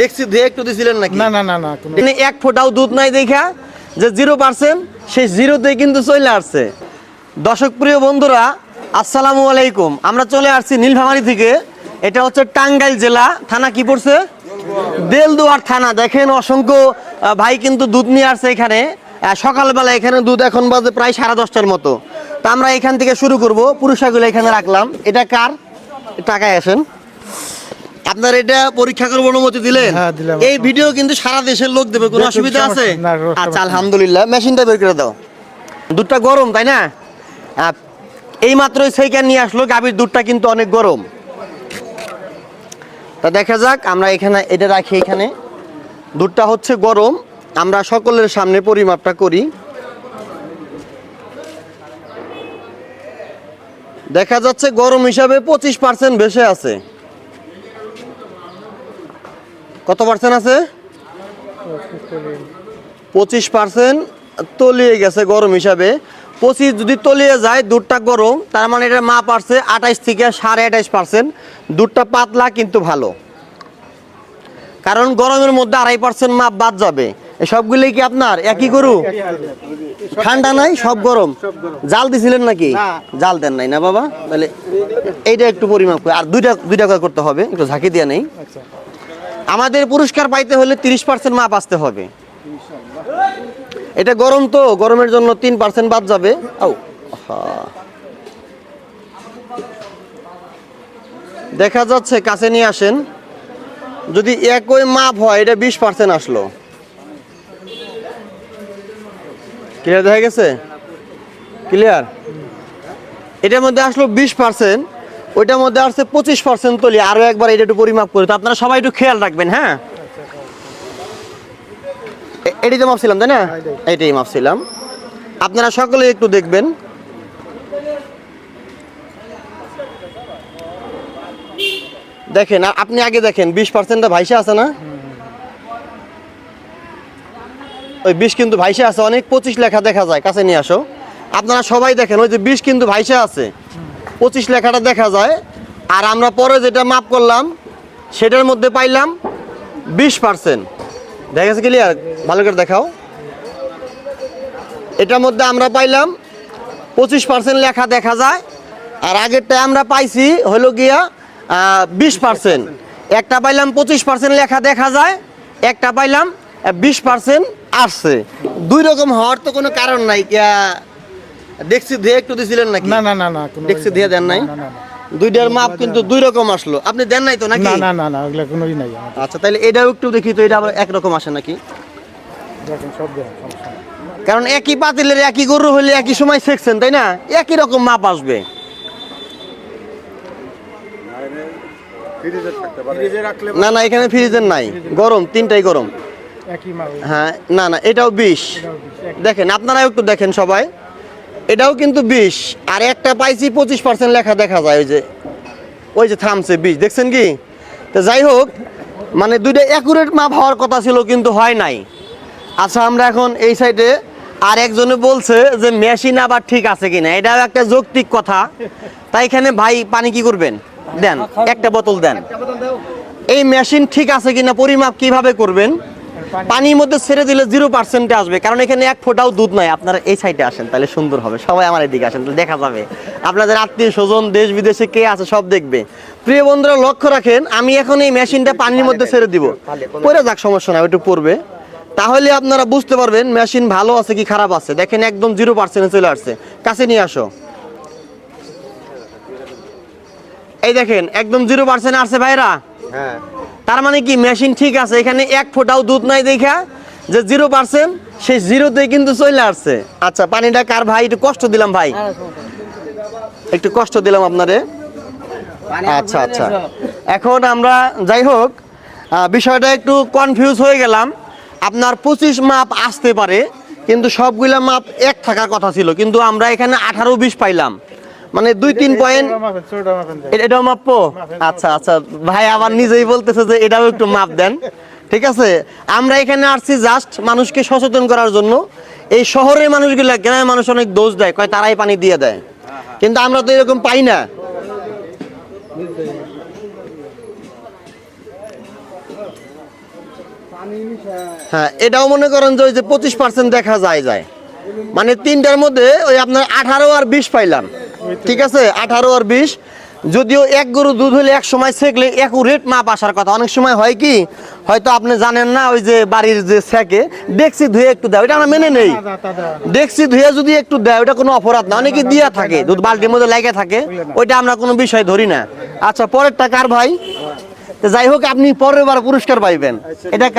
দেখছি ধুয়ে একটু দিছিলেন নাকি? না না না না কোনো এক ফোঁটাও দুধ নাই দেখা যে জিরো পার্সেন্ট সেই জিরোতে কিন্তু চলে আসছে। দর্শক প্রিয় বন্ধুরা আসসালামু আলাইকুম। আমরা চলে আসছি নীলফামারি থেকে। এটা হচ্ছে টাঙ্গাইল জেলা থানা কি পড়ছে? দেলদুয়ার থানা। দেখেন অসংখ্য ভাই কিন্তু দুধ নিয়ে আসছে এখানে। সকালবেলা এখানে দুধ এখন বাজে প্রায় সাড়ে দশটার মতো। তা আমরা এখান থেকে শুরু করব। পুরুষাগুলো এখানে রাখলাম। এটা কার? টাকায় আসেন। আপনার এটা পরীক্ষা করব অনুমতি দিলেন? হ্যাঁ, এই ভিডিও কিন্তু সারা দেশের লোক দেবে কোনো অসুবিধা আছে? আচ্ছা আলহামদুলিল্লাহ মেশিনটা বের করে দাও। দুধটা গরম তাই না? এই মাত্রই সেইখান নিয়ে আসলো গাভীর দুধটা কিন্তু অনেক গরম। তা দেখা যাক আমরা এখানে এটা রাখি এখানে। দুধটা হচ্ছে গরম আমরা সকলের সামনে পরিমাপটা করি। দেখা যাচ্ছে গরম হিসাবে পঁচিশ পার্সেন্ট বেশি আছে। কত পার্সেন্ট আছে? পঁচিশ পার্সেন্ট তলিয়ে গেছে গরম হিসাবে। পঁচিশ যদি তলিয়ে যায় দুধটা গরম তার মানে এটা মাপ আসছে আঠাইশ থেকে সাড়ে আঠাইশ পার্সেন্ট। দুধটা পাতলা কিন্তু ভালো। কারণ গরমের মধ্যে আড়াই পার্সেন্ট মাপ বাদ যাবে। এই সবগুলোই কি আপনার? একই গরু? ঠান্ডা নাই? সব গরম? জাল দিছিলেন নাকি? জাল দেন নাই না বাবা? তাহলে এইটা একটু পরিমাপ আর দুইটা দুইটা করে করতে হবে। একটু ঝাঁকি দিয়ে নেই। আচ্ছা। আমাদের পুরস্কার পাইতে হলে তিরিশ পার্সেন্ট মাপ আসতে হবে। এটা গরম তো, গরমের জন্য তিন পার্সেন্ট বাদ যাবে। আহা। দেখা যাচ্ছে, কাছে নিয়ে আসেন। যদি একই মাপ হয়, এটা বিশ পার্সেন্ট আসলো। ক্লিয়ার দেখা গেছে? ক্লিয়ার এটার মধ্যে আসলো বিশ পার্সেন্ট ওইটার মধ্যে আসছে পঁচিশ পার্সেন্ট তলি, আরও একবার এটা একটু পরিমাপ করে। তো আপনারা সবাই একটু খেয়াল রাখবেন হ্যাঁ? এ- এটাই তো মাপছিলাম, তাই না? এইটাই মাপছিলাম। আপনারা সকলে একটু দেখবেন। দেখেন আপনি আগে দেখেন, বিশ পার্সেন্টটা ভাইসে আছে না? ওই বিশ কিন্তু ভাইসে আছে, অনেক পঁচিশ লেখা দেখা যায়, কাছে নিয়ে আসো। আপনারা সবাই দেখেন, ওই যে বিশ কিন্তু ভাইসে আছে। পঁচিশ লেখাটা দেখা যায়। আর আমরা পরে যেটা মাপ করলাম, সেটার মধ্যে পাইলাম বিশ পার্সেন্ট দেখা গেছে ক্লিয়ার ভালো করে দেখাও। এটার মধ্যে আমরা পাইলাম পঁচিশ পার্সেন্ট লেখা দেখা যায়। আর আগেরটা আমরা পাইছি হলো গিয়া বিশ পার্সেন্ট একটা পাইলাম পঁচিশ পার্সেন্ট লেখা দেখা যায়, একটা পাইলাম বিশ পার্সেন্ট আসছে। দুই রকম হওয়ার তো কোনো কারণ নাই। দেখছি দিয়ে একটু দিছিলেন নাকি না না না না দেখছি দিয়ে দেন নাই। দুইটার মাপ কিন্তু দুই রকম আসলো আপনি দেন নাই তো নাকি না না না ওগুলা কোনোই নাই আচ্ছা তাহলে এটাও একটু দেখি তো এটা আবার একরকম আসে নাকি সব। কারণ একই পাতিলের একই গরু হলে একই সময় শেখছেন তাই না একই রকম মাপ আসবে না না এখানে ফ্রিজের নাই গরম তিনটাই গরম হ্যাঁ না না এটাও বিষ দেখেন আপনারাও একটু দেখেন সবাই এটাও কিন্তু বিষ আর একটা পাইছি পঁচিশ পার্সেন্ট লেখা দেখা যায় ওই যে ওই যে থামছে বিষ দেখছেন কি? তো যাই হোক মানে দুইটা অ্যাকুরেট মাপ হওয়ার কথা ছিল কিন্তু হয় নাই। আচ্ছা আমরা এখন এই সাইডে আর একজনে বলছে যে মেশিন আবার ঠিক আছে কিনা। এটাও একটা যৌক্তিক কথা। তাই এখানে ভাই পানি কি করবেন? দেন একটা বোতল দেন। এই মেশিন ঠিক আছে কিনা পরিমাপ কীভাবে করবেন? পানির মধ্যে ছেড়ে দিলে জিরো পার্সেন্টে আসবে। কারণ এখানে এক ফোঁটাও দুধ নাই। আপনারা এই সাইডে আসেন তাহলে সুন্দর হবে। সবাই আমার এদিকে আসেন তাহলে দেখা যাবে। আপনাদের আত্মীয় স্বজন দেশ বিদেশে কে আছে সব দেখবে। প্রিয় বন্ধুরা লক্ষ্য রাখেন আমি এখন এই মেশিনটা পানির মধ্যে ছেড়ে দিব। পরে যাক সমস্যা না একটু পড়বে। তাহলে আপনারা বুঝতে পারবেন মেশিন ভালো আছে কি খারাপ আছে। দেখেন একদম জিরো পার্সেন্টে চলে আসছে। কাছে নিয়ে আসো। এই দেখেন একদম জিরো পার্সেন্ট আসছে ভাইরা। হ্যাঁ। তার মানে কি মেশিন ঠিক আছে এখানে এক ফোঁটাও দুধ নাই দেখা যে জিরো পার্সেন্ট সেই জিরোতে কিন্তু চলে আসছে। আচ্ছা পানিটা কার ভাই? একটু কষ্ট দিলাম ভাই। একটু কষ্ট দিলাম আপনারে। আচ্ছা আচ্ছা। এখন আমরা যাই হোক বিষয়টা একটু কনফিউজ হয়ে গেলাম। আপনার পঁচিশ মাপ আসতে পারে কিন্তু সবগুলা মাপ এক থাকার কথা ছিল কিন্তু আমরা এখানে আঠারো বিশ পাইলাম। মানে দুই তিন পয়েন্ট এটাও মাপবো আচ্ছা আচ্ছা। ভাই আবার নিজেই বলতেছে যে এটাও একটু মাপ দেন। ঠিক আছে? আমরা এখানে আসছি জাস্ট মানুষকে সচেতন করার জন্য। এই শহরের মানুষগুলা গ্রামের মানুষ অনেক দোষ দেয় কয় তারাই পানি দিয়ে দেয়। কিন্তু আমরা তো এরকম পাই না। হ্যাঁ এটাও মনে করেন যে ওই যে পঁচিশ পার্সেন্ট দেখা যায় যায়। মানে তিনটার মধ্যে ওই আপনার আঠারো আর বিশ পাইলাম। ঠিক আছে আঠারো আর বিশ। যদিও এক গরু দুধ হলে এক সময় সেকলে রেট মাপ আসার কথা। অনেক সময় হয় কি হয়তো আপনি জানেন না ওই যে বাড়ির যে সেকে ডেক্সি ধুয়ে একটু দেয় ওইটা আমরা মেনে নেই। ডেক্সি ধুয়ে যদি একটু দেয় ওটা কোনো অপরাধ না। অনেকে দিয়া থাকে দুধ বালতির মধ্যে লেগে থাকে ওইটা আমরা কোনো বিষয় ধরি না। আচ্ছা পরেরটা কার ভাই? যাই হোক আপনি পরের বার পুরস্কার পাইবেন। এটা কার?